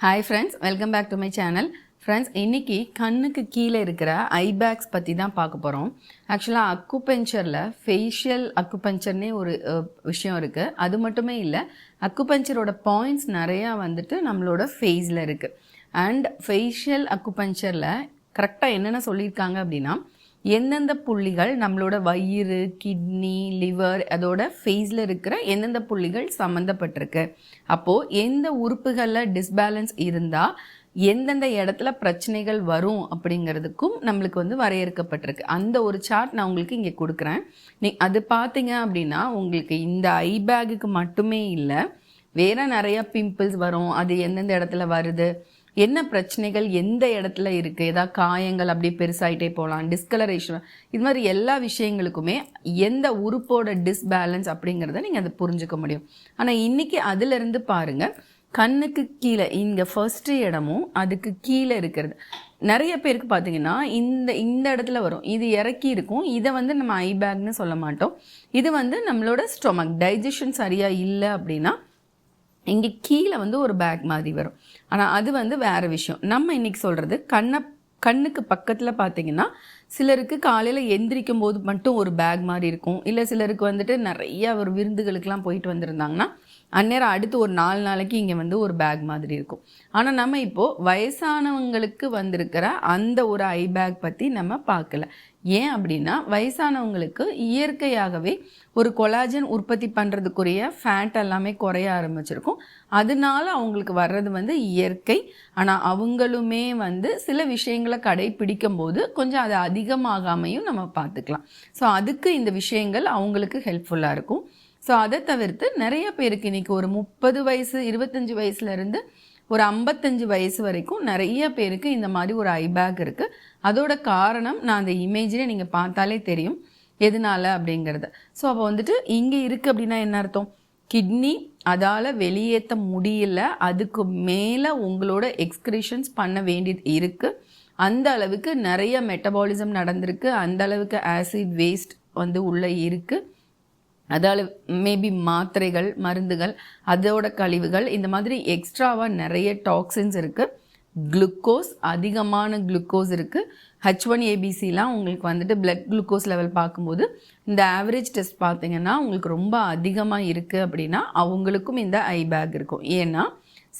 Hi friends welcome back to my channel friends இன்றைக்கி கண்ணுக்கு கீழே இருக்கிற ஐ பேக்ஸ் பற்றி தான் பார்க்க போகிறோம் ஆக்சுவலாக அக்குபஞ்சரில் ஃபேஷியல் அக்குபஞ்சர்னே ஒரு விஷயம் இருக்குது அது மட்டுமே இல்லை அக்குபஞ்சரோட பாயிண்ட்ஸ் நிறையா வந்துட்டு நம்மளோட ஃபேஸில் இருக்குது அண்ட் ஃபேஷியல் அக்குபஞ்சரில் கரெக்டாக என்னென்ன சொல்லியிருக்காங்க அப்படின்னா எந்தெந்த புள்ளிகள் நம்மளோட வயிறு கிட்னி லிவர் அதோட ஃபேஸில் இருக்கிற எந்தெந்த புள்ளிகள் சம்மந்தப்பட்டிருக்கு அப்போது எந்த உறுப்புகளில் டிஸ்பேலன்ஸ் இருந்தால் எந்தெந்த இடத்துல பிரச்சனைகள் வரும் அப்படிங்கிறதுக்கும் நம்மளுக்கு வந்து வரையறுக்கப்பட்டிருக்கு. அந்த ஒரு சார்ட் நான் உங்களுக்கு இங்கே கொடுக்குறேன். நீ அது பார்த்தீங்க அப்படின்னா உங்களுக்கு இந்த ஐ பேக்குக்கு மட்டுமே இல்லை வேற நிறைய பிம்பிள்ஸ் வரும். அது எந்தெந்த இடத்துல வருது? என்ன பிரச்சனைகள் எந்த இடத்துல இருக்கு ஏதாவது காயங்கள் அப்படியே பெருசாயிட்டே போகலாம் டிஸ்கலரேஷன் இது மாதிரி எல்லா விஷயங்களுக்குமே எந்த உறுப்போட டிஸ்பேலன்ஸ் அப்படிங்கிறத நீங்கள் அதை புரிஞ்சுக்க முடியும். ஆனால் இன்னைக்கு அதுலேருந்து பாருங்கள் பாருங்க கண்ணுக்கு கீழே இங்கே ஃபர்ஸ்ட் இடமும் அதுக்கு கீழே இருக்கிறது. நிறைய பேருக்கு பார்த்தீங்கன்னா இந்த இந்த இடத்துல வரும். இது இறக்கி இருக்கும். இதை வந்து நம்ம ஐ பேக்னு சொல்ல மாட்டோம். இது வந்து நம்மளோட ஸ்டொமக் டைஜஷன் சரியாக இல்லை அப்படின்னா இங்கே கீழே வந்து ஒரு பேக் மாதிரி வரும். ஆனால் அது வந்து வேறு விஷயம். நம்ம இன்னைக்கு சொல்கிறது கண்ணை கண்ணுக்கு பக்கத்தில் பார்த்தீங்கன்னா சிலருக்கு காலையில் எந்திரிக்கும் போது மட்டும் ஒரு பேக் மாதிரி இருக்கும். இல்லை சிலருக்கு வந்துட்டு நிறைய ஒரு விருந்துகளுக்கெலாம் போயிட்டு வந்திருந்தாங்கன்னா அந்நேரம் அடுத்து ஒரு நாலு நாளைக்கு இங்கே வந்து ஒரு பேக் மாதிரி இருக்கும். ஆனால் நம்ம இப்போது வயசானவங்களுக்கு வந்திருக்கிற அந்த ஒரு ஐ பேக் பற்றி நம்ம பார்க்கல. ஏன் அப்படின்னா வயசானவங்களுக்கு இயற்கையாகவே ஒரு கொலாஜன் உற்பத்தி பண்ணுறதுக்குரிய ஃபேட் எல்லாமே குறைய ஆரம்பிச்சிருக்கும். அதனால அவங்களுக்கு வர்றது வந்து இயற்கை. ஆனால் அவங்களுமே வந்து சில விஷயங்களை கடைபிடிக்கும் போது கொஞ்சம் அது அதிகமாகாமையும் நம்ம பார்த்துக்கலாம். ஸோ அதுக்கு இந்த விஷயங்கள் அவங்களுக்கு ஹெல்ப்ஃபுல்லாக இருக்கும். ஸோ அதை தவிர்த்து நிறைய பேருக்கு இன்னைக்கு ஒரு முப்பது வயசு இருபத்தஞ்சி வயசுலேருந்து ஒரு ஐம்பத்தஞ்சு வயசு வரைக்கும் நிறைய பேருக்கு இந்த மாதிரி ஒரு ஐ பேக் அதோட காரணம் நான் அந்த இமேஜிலே நீங்கள் பார்த்தாலே தெரியும். எதனால அப்படிங்கிறது. ஸோ அப்போ வந்துட்டு இங்கே இருக்கு அப்படின்னா என்ன அர்த்தம்? கிட்னி அதால் வெளியேற்ற முடியல. அதுக்கு மேலே உங்களோட எக்ஸ்கிரிஷன்ஸ் பண்ண வேண்டியது இருக்குது அந்த அளவுக்கு நிறைய மெட்டபாலிசம் நடந்திருக்கு. அந்த அளவுக்கு ஆசிட் வேஸ்ட் வந்து உள்ளே இருக்குது அதால் மேபி மாத்திரைகள் மருந்துகள் அதோட கழிவுகள் இந்த மாதிரி எக்ஸ்ட்ராவாக நிறைய டாக்ஸின்ஸ் இருக்குது குளுக்கோஸ் அதிகமான குளுக்கோஸ் இருக்குது ஹச் ஒன் ஏபிசிலாம் உங்களுக்கு வந்துட்டு பிளட் குளுக்கோஸ் லெவல் பார்க்கும்போது இந்த ஆவரேஜ் டெஸ்ட் பார்த்தீங்கன்னா உங்களுக்கு ரொம்ப அதிகமாக இருக்குது அப்படின்னா அவங்களுக்கும் இந்த ஐ பேக் இருக்கும். ஏன்னா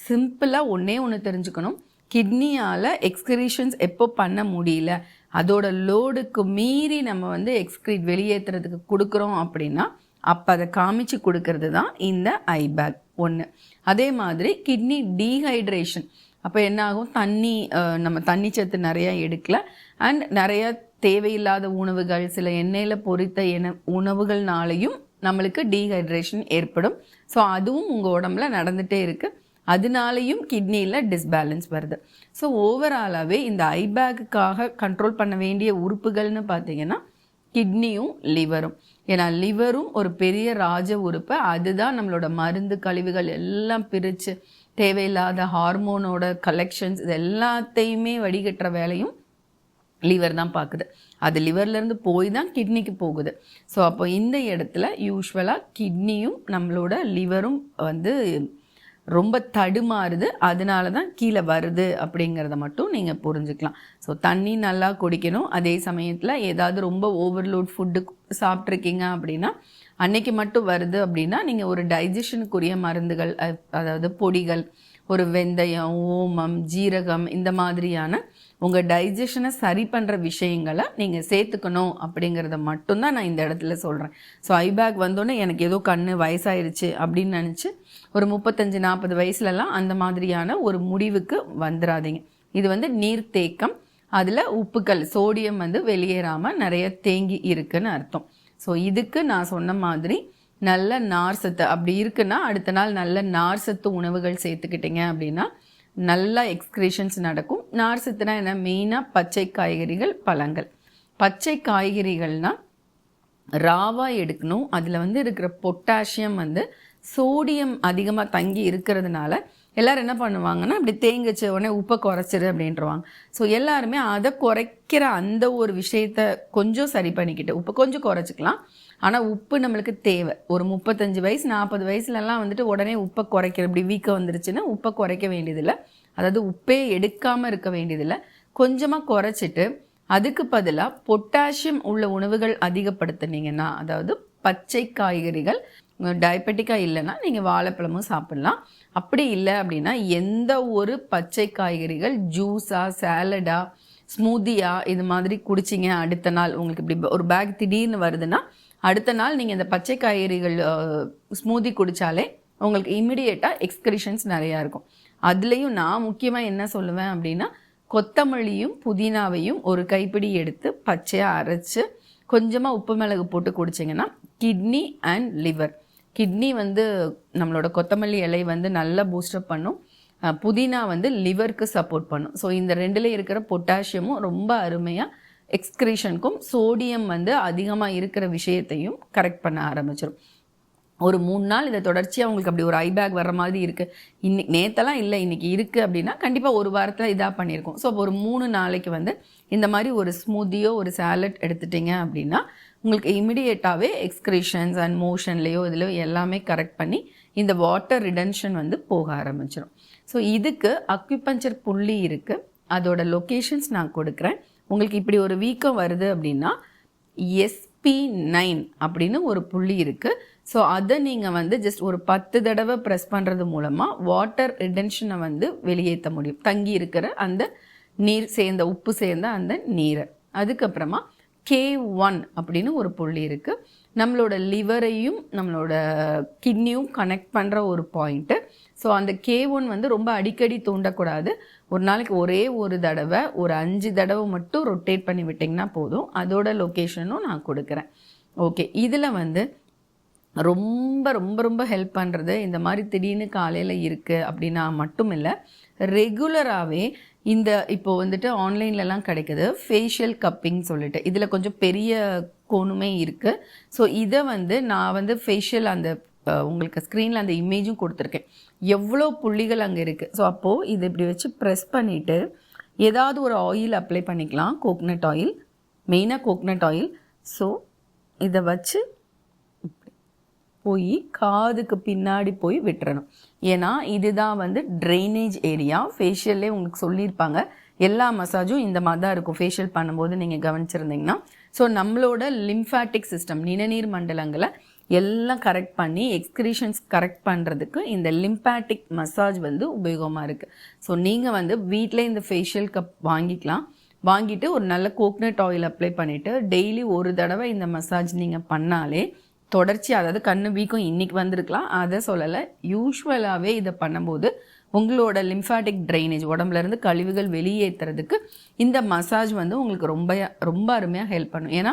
சிம்பிளாக ஒன்றே ஒன்று தெரிஞ்சுக்கணும். கிட்னியால் எக்ஸ்கிரீஷன்ஸ் எப்போ பண்ண முடியல அதோட லோடுக்கு மீறி நம்ம வந்து எக்ஸ்கிரீட் வெளியேற்றுறதுக்கு கொடுக்குறோம் அப்படின்னா அப்போ அதை காமிச்சு கொடுக்கறது தான் இந்த ஐ பேக் ஒன்று அதே மாதிரி கிட்னி டீஹைட்ரேஷன் அப்போ என்ன ஆகும் தண்ணி நம்ம தண்ணி சத்து நிறையா எடுக்கல. அண்ட் நிறையா தேவையில்லாத உணவுகள் சில எண்ணெயில் பொறித்த என உணவுகள்னாலையும் நம்மளுக்கு டீஹைட்ரேஷன் ஏற்படும். ஸோ அதுவும் உங்கள் உடம்புல நடந்துகிட்டே இருக்குது அதனாலையும் கிட்னியில் டிஸ்பேலன்ஸ் வருது. ஸோ ஓவராலாகவே இந்த ஐபேக்குக்காக கண்ட்ரோல் பண்ண வேண்டிய உறுப்புகள்னு பார்த்தீங்கன்னா கிட்னியும் லிவரும் ஏன்னா லிவரும் ஒரு பெரிய ராஜ உறுப்பு. அதுதான் நம்மளோட மருந்து கழிவுகள் எல்லாம் பிரித்து தேவையில்லாத ஹார்மோனோட கலெக்ஷன்ஸ் இது எல்லாத்தையுமே வடிகட்டுற வேலையும் லிவர் தான் பார்க்குது. அது லிவர்லேருந்து போய் தான் கிட்னிக்கு போகுது. ஸோ அப்போ இந்த இடத்துல யூஸ்வலாக கிட்னியும் நம்மளோட லிவரும் வந்து ரொம்ப தடுமாறுது. அதனால தான் கீழே வருது அப்படிங்கிறத மட்டும் நீங்கள் புரிஞ்சுக்கலாம். ஸோ தண்ணி நல்லா குடிக்கணும். அதே சமயத்தில் ஏதாவது ரொம்ப ஓவர்லோட் ஃபுட்டு சாப்பிட்ருக்கீங்க அப்படின்னா அன்னைக்கு மட்டும் வருது அப்படின்னா நீங்கள் ஒரு டைஜஷனுக்குரிய மருந்துகள் அதாவது பொடிகள் ஒரு வெந்தயம் ஓமம் ஜீரகம் இந்த மாதிரியான உங்கள் டைஜஷனை சரி பண்ணுற விஷயங்களை நீங்கள் சேர்த்துக்கணும் அப்படிங்கிறத மட்டும்தான் நான் இந்த இடத்துல சொல்கிறேன் ஸோ ஐபேக் வந்தோடனே எனக்கு ஏதோ கண் வயசாயிருச்சு அப்படின்னு நினச்சி ஒரு முப்பத்தஞ்சு நாற்பது வயசுலலாம் அந்த மாதிரியான ஒரு முடிவுக்கு வந்துடாதீங்க இது வந்து நீர்த்தேக்கம் அதில் உப்புக்கள் சோடியம் வந்து வெளியேறாமல் நிறைய தேங்கி இருக்குன்னு அர்த்தம். ஸோ இதுக்கு நான் சொன்ன மாதிரி நல்ல நார் சத்து. அப்படி இருக்குன்னா அடுத்த நாள் நல்ல நார் சத்து உணவுகள் சேர்த்துக்கிட்டீங்க அப்படின்னா நல்ல எக்ஸ்கிரேஷன்ஸ் நடக்கும். நார் சத்துனா என்ன? மெயினாக பச்சை காய்கறிகள் பழங்கள். பச்சை காய்கறிகள்னால் ராவாக எடுக்கணும். அதில் வந்து இருக்கிற பொட்டாசியம் வந்து சோடியம் அதிகமாக தங்கி இருக்கிறதுனால எல்லோரும் என்ன பண்ணுவாங்கன்னா அப்படி தேங்கிச்ச உடனே உப்பை குறைச்சிரு அப்படின்றவாங்க. ஸோ எல்லாருமே அதை குறைக்கிற அந்த ஒரு விஷயத்த கொஞ்சம் சரி பண்ணிக்கிட்டு உப்பை கொஞ்சம் குறைச்சிக்கலாம். ஆனால் உப்பு நம்மளுக்கு தேவை. ஒரு முப்பத்தஞ்சு வயசு நாற்பது வயசுலலாம் வந்துட்டு உடனே உப்பை குறைக்கிற இப்படி வீக்கம் வந்துருச்சுன்னா உப்பை குறைக்க வேண்டியதில்லை. அதாவது உப்பே எடுக்காமல் இருக்க வேண்டியதில்லை. கொஞ்சமாக குறைச்சிட்டு அதுக்கு பதிலாக பொட்டாசியம் உள்ள உணவுகள் அதிகப்படுத்துனீங்கன்னா அதாவது பச்சை காய்கறிகள் டயபெட்டிக்காக இல்லைன்னா நீங்கள் வாழைப்பழமும் சாப்பிட்லாம். அப்படி இல்லை அப்படின்னா எந்த ஒரு பச்சை காய்கறிகள் ஜூஸாக சேலடாக ஸ்மூதியாக இது மாதிரி குடிச்சிங்க அடுத்த நாள் உங்களுக்கு இப்படி ஒரு பேக் திடீர்னு வருதுன்னா அடுத்த நாள் நீங்கள் இந்த பச்சை காய்கறிகள் ஸ்மூதி குடித்தாலே உங்களுக்கு இமிடியேட்டாக எக்ஸ்கிரிஷன்ஸ் நிறையா இருக்கும். அதுலேயும் நான் முக்கியமாக என்ன சொல்லுவேன் அப்படின்னா கொத்தமல்லியும் புதினாவையும் ஒரு கைப்பிடி எடுத்து பச்சையாக அரைச்சு கொஞ்சமாக உப்பு மிளகு போட்டு குடிச்சிங்கன்னா கிட்னி அண்ட் லிவர் கிட்னி வந்து நம்மளோட கொத்தமல்லி இலை வந்து நல்லா பூஸ்டப் பண்ணும். புதினா வந்து லிவருக்கு சப்போர்ட் பண்ணும். ஸோ இந்த ரெண்டில் இருக்கிற பொட்டாசியமும் ரொம்ப அருமையாக எக்ஸ்கிரீஷனுக்கும் சோடியம் வந்து அதிகமாக இருக்கிற விஷயத்தையும் கரெக்ட் பண்ண ஆரம்பிச்சிடும் ஒரு மூணு நாள் இதை தொடர்ச்சியாக அவங்களுக்கு அப்படி ஒரு ஐ பேக் வர மாதிரி இருக்குது இன்னைக்கு நேத்தெல்லாம் இல்லை இன்றைக்கி இருக்குது அப்படின்னா கண்டிப்பாக ஒரு வாரத்தில் இதாக பண்ணியிருக்கோம் ஸோ ஒரு மூணு நாளைக்கு வந்து இந்த மாதிரி ஒரு ஸ்மூத்தியோ ஒரு சாலட் எடுத்துட்டீங்க அப்படின்னா உங்களுக்கு இமிடியேட்டாகவே எக்ஸ்க்ரீஷன்ஸ் அண்ட் மோஷன்லேயோ இதுலையோ எல்லாமே கரெக்ட் பண்ணி இந்த வாட்டர் ரிடன்ஷன் வந்து போக ஆரம்பிச்சிடும் ஸோ இதுக்கு அக்யூபஞ்சர் புள்ளி இருக்குது அதோட லொக்கேஷன்ஸ் நான் கொடுக்குறேன். உங்களுக்கு இப்படி ஒரு வீக்கம் வருது அப்படின்னா எஸ்பி நைன் அப்படின்னு ஒரு புள்ளி இருக்குது ஸோ அதை நீங்கள் வந்து ஜஸ்ட் ஒரு பத்து தடவை ப்ரெஸ் பண்ணுறது மூலமாக வாட்டர் ரிடென்ஷனை வந்து வெளியேற்ற முடியும். தங்கி இருக்கிற அந்த நீர் சேர்ந்த உப்பு சேர்ந்த அந்த நீரை. அதுக்கப்புறமா கே ஒன் அப்படின்னு ஒரு புள்ளி இருக்குது நம்மளோட லிவரையும் நம்மளோட கிட்னியும் கனெக்ட் பண்ணுற ஒரு பாயிண்ட்டு ஸோ அந்த கே ஒன் வந்து ரொம்ப அடிக்கடி தூண்டக்கூடாது. ஒரு நாளைக்கு ஒரே ஒரு தடவை ஒரு அஞ்சு தடவை மட்டும் ரொட்டேட் பண்ணி விட்டிங்கன்னா போதும். அதோட லொக்கேஷனும் நான் கொடுக்குறேன். ஓகே இதில் வந்து ரொம்ப ரொம்ப ரொம்ப ஹெல்ப் பண்ணுறது இந்த மாதிரி திடீர்னு காலையில் இருக்குது அப்படின்னா மட்டும் இல்லை ரெகுலராகவே இந்த இப்போ வந்துட்டு ஆன்லைன்லலாம் கிடைக்குது. ஃபேஷியல் கப்பிங் சொல்லிட்டு. இதில் கொஞ்சம் பெரிய கோணுமே இருக்குது ஸோ இதை வந்து நான் வந்து ஃபேஷியல் அந்த உங்களுக்கு ஸ்க்ரீனில் அந்த இமேஜும் கொடுத்துருக்கேன். எவ்வளோ புள்ளிகள் அங்கே இருக்குது ஸோ அப்போது இதை இப்படி வச்சு ப்ரெஸ் பண்ணிவிட்டு ஏதாவது ஒரு ஆயில் அப்ளை பண்ணிக்கலாம். கோக்னட் ஆயில் மெயினாக கோக்னட் ஆயில் ஸோ இதை வச்சு போய் காதுக்கு பின்னாடி போய் விட்டுறணும். ஏன்னா இதுதான் வந்து ட்ரைனேஜ் ஏரியா ஃபேஷியல்லே உங்களுக்கு சொல்லியிருப்பாங்க. எல்லா மசாஜும் இந்த மாதிரி தான் இருக்கும். ஃபேஷியல் பண்ணும்போது நீங்கள் கவனிச்சிருந்தீங்கன்னா. ஸோ நம்மளோட லிம்ஃபாட்டிக் சிஸ்டம் நிணநீர் மண்டலங்களை எல்லாம் கரெக்ட் பண்ணி எக்ஸ்கிரீஷன்ஸ் கரெக்ட் பண்ணுறதுக்கு இந்த லிம்பாட்டிக் மசாஜ் வந்து உபயோகமாக இருக்குது ஸோ நீங்கள் வந்து வீட்டிலே இந்த ஃபேஷியல் கப் வாங்கிக்கலாம். வாங்கிட்டு ஒரு நல்ல கோக்னட் ஆயில் அப்ளை பண்ணிவிட்டு டெய்லி ஒரு தடவை இந்த மசாஜ் நீங்கள் பண்ணாலே தொடர்ச்சி அதாவது கண்ணு வீக்கம் இன்னைக்கு வந்திருக்கலாம். அதை சொல்லலை. யூஸ்வலாகவே இதை பண்ணும்போது உங்களோட லிம்ஃபாட்டிக் ட்ரைனேஜ் உடம்புலேருந்து கழிவுகள் வெளியேற்றுறதுக்கு இந்த மசாஜ் வந்து உங்களுக்கு ரொம்ப ரொம்ப அருமையாக ஹெல்ப் பண்ணும். ஏன்னா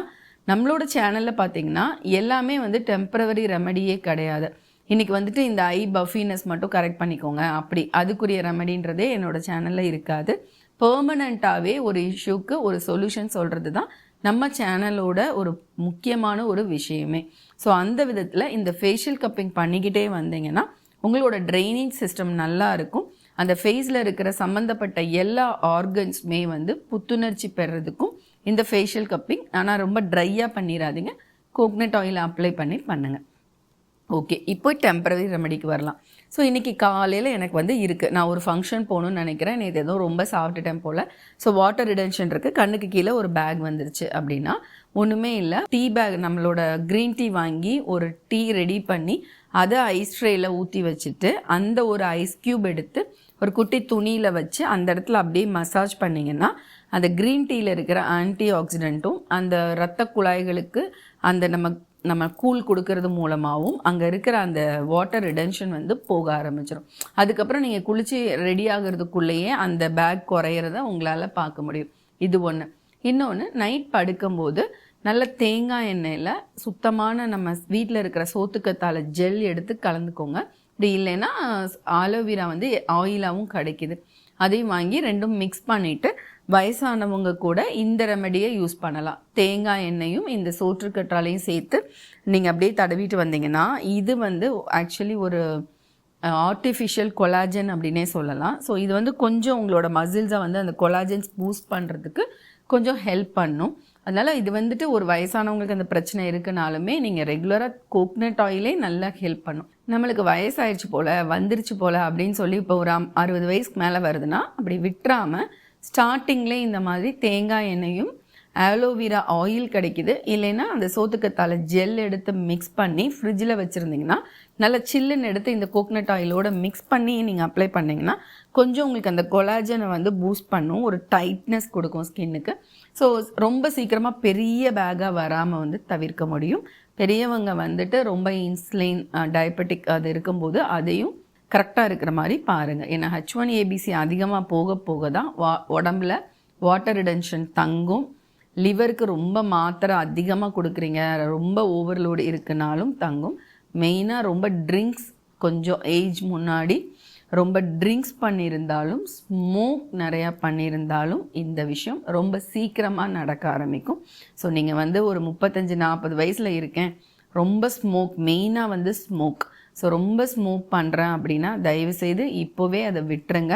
நம்மளோட சேனலில் பார்த்தீங்கன்னா எல்லாமே வந்து டெம்பரவரி ரெமடியே கிடையாது. இன்றைக்கி வந்துட்டு இந்த ஐ பஃபினஸ் மட்டும் கரெக்ட் பண்ணிக்கோங்க. அப்படி அதுக்குரிய ரெமடின்றதே என்னோடய சேனலில் இருக்காது. பெர்மனண்ட்டாகவே ஒரு இஷ்யூக்கு ஒரு சொல்யூஷன் சொல்கிறது தான் நம்ம சேனலோட ஒரு முக்கியமான ஒரு விஷயமே. ஸோ அந்த விதத்தில் இந்த ஃபேஷியல் கப்பிங் பண்ணிக்கிட்டே வந்தீங்கன்னா உங்களோட ட்ரைனேஜ் சிஸ்டம் நல்லா இருக்கும். அந்த ஃபேஸில் இருக்கிற சம்மந்தப்பட்ட எல்லா ஆர்கன்ஸுமே வந்து புத்துணர்ச்சி பெறதுக்கும் இந்த ஃபேஷியல் கப்பிங் ஆனால் ரொம்ப ட்ரையாக பண்ணிடாதீங்க கோக்னட் ஆயில் அப்ளை பண்ணி பண்ணுங்கள் ஓகே இப்போ டெம்பரரி ரெமடிக்கு வரலாம். ஸோ இன்றைக்கி காலையில் எனக்கு வந்து இருக்குது நான் ஒரு ஃபங்க்ஷன் போகணும்னு நினைக்கிறேன். நேற்று ஏதோ ரொம்ப சாப்பிட்டுட்டேன் போல். ஸோ வாட்டர் ரிடென்ஷன் இருக்குது கண்ணுக்கு கீழே ஒரு பேக் வந்துருச்சு அப்படின்னா ஒன்றுமே இல்லை. டீ பேக் நம்மளோட க்ரீன் டீ வாங்கி ஒரு டீ ரெடி பண்ணி அதை ஐஸ் ட்ரேயில் ஊற்றி வச்சுட்டு அந்த ஒரு ஐஸ் க்யூப் எடுத்து ஒரு குட்டி துணியில் வச்சு அந்த இடத்துல அப்படியே மசாஜ் பண்ணிங்கன்னா அந்த க்ரீன் டீயில் இருக்கிற ஆன்டி ஆக்சிடென்ட்டும் அந்த இரத்த குழாய்களுக்கு அந்த நம்ம நம்ம கூல் கொடுக்கறது மூலமாகவும் அங்கே இருக்கிற அந்த வாட்டர் ரிடென்ஷன் வந்து போக ஆரம்பிச்சிடும் அதுக்கப்புறம் நீங்கள் குளித்து ரெடி ஆகிறதுக்குள்ளேயே அந்த பேக் குறையிறத உங்களால் பார்க்க முடியும். இது ஒன்று இன்னொன்று நைட் படுக்கும்போது நல்ல தேங்காய் எண்ணெயில் சுத்தமான நம்ம வீட்டில் இருக்கிற சோத்துக்கத்தால் ஜெல் எடுத்து கலந்துக்கோங்க. இப்படி இல்லைன்னா ஆலோவேரா வந்து ஆயிலாகவும் கிடைக்குது. அதையும் வாங்கி ரெண்டும் மிக்ஸ் பண்ணிவிட்டு வயசானவங்க கூட இந்த ரெமடியை யூஸ் பண்ணலாம். தேங்காய் எண்ணெயும் இந்த சோற்றுக்கற்றாலையும் சேர்த்து நீங்கள் அப்படியே தடவிட்டு வந்தீங்கன்னா இது வந்து ஆக்சுவலி ஒரு ஆர்டிஃபிஷியல் கொலாஜன் அப்படின்னே சொல்லலாம். ஸோ இது வந்து கொஞ்சம் உங்களோட மசில்ஸை வந்து அந்த கொலாஜன்ஸ் பூஸ்ட் பண்ணுறதுக்கு கொஞ்சம் ஹெல்ப் பண்ணும். அதனால் இது வந்துட்டு ஒரு வயசானவங்களுக்கு அந்த பிரச்சனை இருக்குனாலுமே நீங்கள் ரெகுலராக கோக்னட் ஆயிலே நல்லா ஹெல்ப் பண்ணும். நம்மளுக்கு வயசாயிடுச்சு போல் வந்துருச்சு போல் அப்படின்னு சொல்லி இப்போ ஒரு அறுபது வயசுக்கு மேலே வருதுன்னா அப்படி விட்டுறாமல் ஸ்டார்டிங்கில் இந்த மாதிரி தேங்காய் எண்ணெயும் ஆலோவேரா ஆயில் கிடைக்குது. இல்லைன்னா அந்த சோத்துக்கத்தால் ஜெல் எடுத்து மிக்ஸ் பண்ணி ஃப்ரிட்ஜில் வச்சுருந்தீங்கன்னா நல்லா சில்லுன்னு எடுத்து இந்த கோகனட் ஆயிலோட மிக்ஸ் பண்ணி நீங்கள் அப்ளை பண்ணிங்கன்னா கொஞ்சம் உங்களுக்கு அந்த கொலாஜனை வந்து பூஸ்ட் பண்ணும். ஒரு டைட்னஸ் கொடுக்கும் ஸ்கின்னுக்கு ஸோ ரொம்ப சீக்கிரமாக பெரிய பேக்காக வராமல் வந்து தவிர்க்க முடியும். பெரியவங்க வந்துட்டு ரொம்ப இன்சுலின் டயபெட்டிக் அது இருக்கும்போது அதையும் கரெக்டாக இருக்கிற மாதிரி பாருங்கள் ஏன்னா ஹச் ஒன் ஏபிசி அதிகமாக போக போக தான் வா உடம்புல வாட்டர் ரிடென்ஷன் தங்கும். லிவருக்கு ரொம்ப மாத்திரை அதிகமாக கொடுக்குறீங்க. ரொம்ப ஓவர்லோடு இருக்குனாலும் தங்கும். மெயினாக ரொம்ப ட்ரிங்க்ஸ் கொஞ்சம் ஏஜ் முன்னாடி ரொம்ப ட்ரிங்க்ஸ் பண்ணியிருந்தாலும் ஸ்மோக் நிறையா பண்ணியிருந்தாலும் இந்த விஷயம் ரொம்ப சீக்கிரமாக நடக்க ஆரம்பிக்கும். ஸோ நீங்கள் வந்து ஒரு முப்பத்தஞ்சு நாற்பது வயசில் இருக்கேன். ரொம்ப ஸ்மோக் மெயினாக வந்து ஸ்மோக் ஸோ ரொம்ப ஸ்மூத் பண்ணுறேன் அப்படின்னா தயவுசெய்து இப்போவே அதை விட்டுருங்க.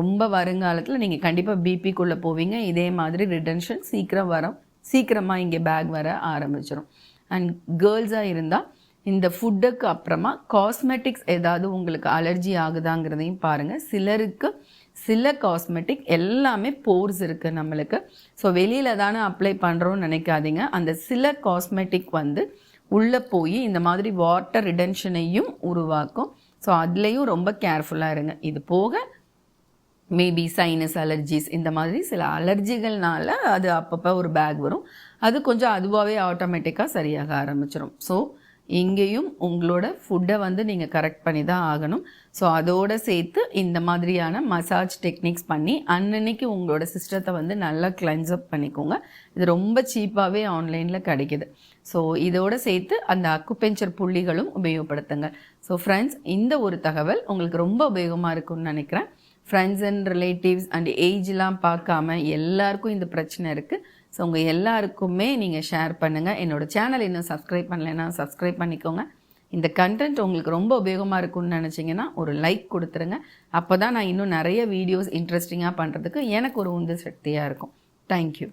ரொம்ப வருங்காலத்தில் நீங்கள் கண்டிப்பாக பிபிக்குள்ளே போவீங்க. இதே மாதிரி ரிடென்ஷன் சீக்கிரம் வரும். சீக்கிரமாக இங்கே பேக் வர ஆரம்பிச்சிடும் அண்ட் கேர்ள்ஸாக இருந்தால் இந்த ஃபுட்டுக்கு அப்புறமா காஸ்மெட்டிக்ஸ் ஏதாவது உங்களுக்கு அலர்ஜி ஆகுதாங்கிறதையும் பாருங்கள் சிலருக்கு சில காஸ்மெட்டிக் எல்லாமே போர்ஸ் இருக்குது நம்மளுக்கு. ஸோ வெளியில் தானே அப்ளை பண்ணுறோன்னு நினைக்காதீங்க. அந்த சில காஸ்மெட்டிக் வந்து உள்ளே போய் இந்த மாதிரி வாட்டர் ரிடென்ஷனையும் உருவாக்கும். ஸோ அதுலேயும் ரொம்ப கேர்ஃபுல்லாக இருங்க. இது போக மேபி சைனஸ் அலர்ஜிஸ் இந்த மாதிரி சில அலர்ஜிகள்னால அது அப்பப்போ ஒரு பேக் வரும். அது கொஞ்சம் அதுவாகவே ஆட்டோமேட்டிக்காக சரியாக ஆரம்பிச்சிடும் ஸோ இங்கேயும் உங்களோட ஃபுட்டை வந்து நீங்கள் கரெக்ட் பண்ணி தான் ஆகணும். ஸோ அதோட சேர்த்து இந்த மாதிரியான மசாஜ் டெக்னிக்ஸ் பண்ணி அன்னன்னைக்கு உங்களோட சிஸ்டத்தை வந்து நல்லா கிளென்ஸ் அப் பண்ணிக்கோங்க. இது ரொம்ப சீப்பாகவே ஆன்லைனில் கிடைக்குது. ஸோ இதோட சேர்த்து அந்த அக்குபெஞ்சர் புள்ளிகளும் உபயோகப்படுத்துங்க. ஸோ ஃப்ரெண்ட்ஸ் இந்த ஒரு தகவல் உங்களுக்கு ரொம்ப உபயோகமாக இருக்கும்னு நினைக்கிறேன். ஃப்ரெண்ட்ஸ் அண்ட் ரிலேட்டிவ்ஸ் அண்ட் ஏஜ்லாம் பார்க்காம எல்லாருக்கும் இந்த பிரச்சனை இருக்குது ஸோ உங்கள் எல்லாருக்குமே நீங்கள் ஷேர் பண்ணுங்கள் என்னோட சேனல் இன்னும் சப்ஸ்கிரைப் பண்ணலைன்னா சப்ஸ்கிரைப் பண்ணிக்கோங்க. இந்த கண்டென்ட் உங்களுக்கு ரொம்ப உபயோகமாக இருக்கும்னு நினச்சிங்கன்னா ஒரு லைக் கொடுத்துருங்க. அப்போ தான் நான் இன்னும் நிறைய வீடியோஸ் இன்ட்ரெஸ்டிங்காக பண்ணுறதுக்கு எனக்கு ஒரு உந்து சக்தியாக இருக்கும். தேங்க்யூ